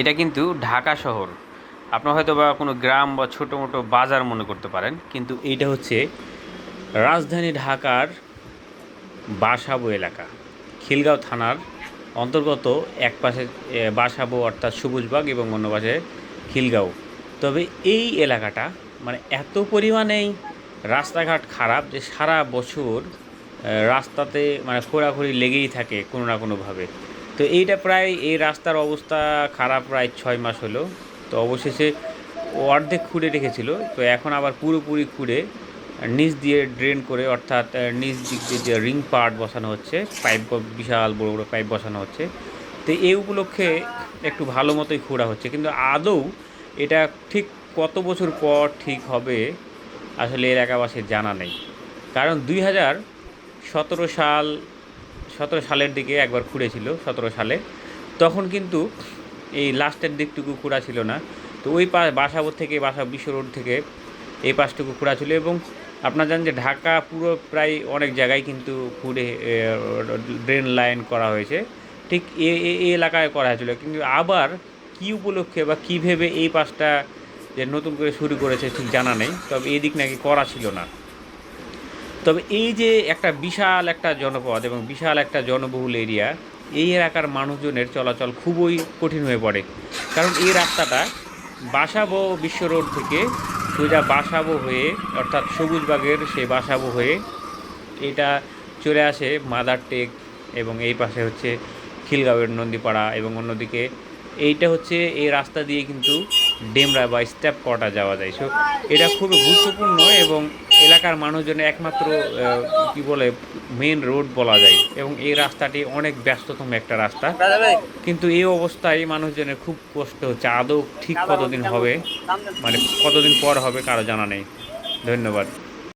এটা কিন্তু ঢাকা শহর। আপনার হয়তো বা কোনো গ্রাম বা ছোটো মোটো বাজার মনে করতে পারেন, কিন্তু এইটা হচ্ছে রাজধানী ঢাকার বাসাবো এলাকা। খিলগাঁও থানার অন্তর্গত এক পাশে বাসাবো অর্থাৎ সবুজবাগ এবং অন্য পাশে খিলগাঁও। তবে এই এলাকাটা মানে এত পরিমাণেই রাস্তাঘাট খারাপ যে সারা বছর রাস্তাতে মানে খোঁড়াখুড়ি লেগেই থাকে কোনো না কোনোভাবে। তো এইটা প্রায়, এই রাস্তার অবস্থা খারাপ প্রায় ছয় মাস হলো। তো অবশেষে অর্ধেক খুঁড়ে রেখেছিল। তো এখন আবার পুরোপুরি খুঁড়ে নিচ দিয়ে ড্রেন করে, অর্থাৎ নিচ দিক দিয়ে যে রিং পার্ট বসানো হচ্ছে পাইপ বিশাল বড় বড় পাইপ বসানো হচ্ছে। তো এই উপলক্ষে একটু ভালো মতোই খোঁড়া হচ্ছে। কিন্তু আদৌ এটা ঠিক কত বছর পর ঠিক হবে, আসলে এলাকাবাসীর জানা নেই। কারণ দুই হাজার সতেরো সাল সতেরো সালের দিকে একবার খুঁড়েছিল সতেরো সালে। তখন কিন্তু এই লাস্টের দিকটুকু খোঁড়া ছিল না। তো ওই পা বাসাবোর থেকে, বাসা বিশ্ব রোড থেকে এই পাশটুকু খোঁড়া ছিল এবং আপনারা জানেন যে ঢাকা পুরো প্রায় অনেক জায়গায় কিন্তু খুঁড়ে ড্রেন লাইন করা হয়েছে। ঠিক এ, এ- এলাকায় করা হয়েছিল। কিন্তু আবার কী উপলক্ষে বা কী ভেবে এই পাশটা যে নতুন করে শুরু করেছে ঠিক জানা নেই। তবে এই দিক নাকি করা ছিল না। তবে এই যে একটা বিশাল একটা জনপদ এবং বিশাল একটা জনবহুল এরিয়া, এই এলাকার মানুষজনের চলাচল খুবই কঠিন হয়ে পড়ে। কারণ এই রাস্তাটা বাসাবো বিশ্ব রোড থেকে সোজা বাসাবো হয়ে, অর্থাৎ সবুজবাগের সেই বাসাবো হয়ে এটা চলে আসে মাদার টেক এবং এই পাশে হচ্ছে খিলগাঁওয়ের নন্দীপাড়া এবং অন্যদিকে এইটা হচ্ছে এই রাস্তা দিয়ে কিন্তু ডেমরা বা স্ট্যাপ কটা যাওয়া যায়। সো এটা খুবই গুরুত্বপূর্ণ এবং এলাকার মানুষজনের একমাত্র কি বলে মেন রোড বলা যায়। এবং এই রাস্তাটি অনেক ব্যস্ততম একটা রাস্তা। কিন্তু এই অবস্থায় মানুষজনের খুব কষ্ট হচ্ছে। আদৌ ঠিক কতদিন হবে? মানে কতদিন পর হবে, কারও জানা নেই। ধন্যবাদ।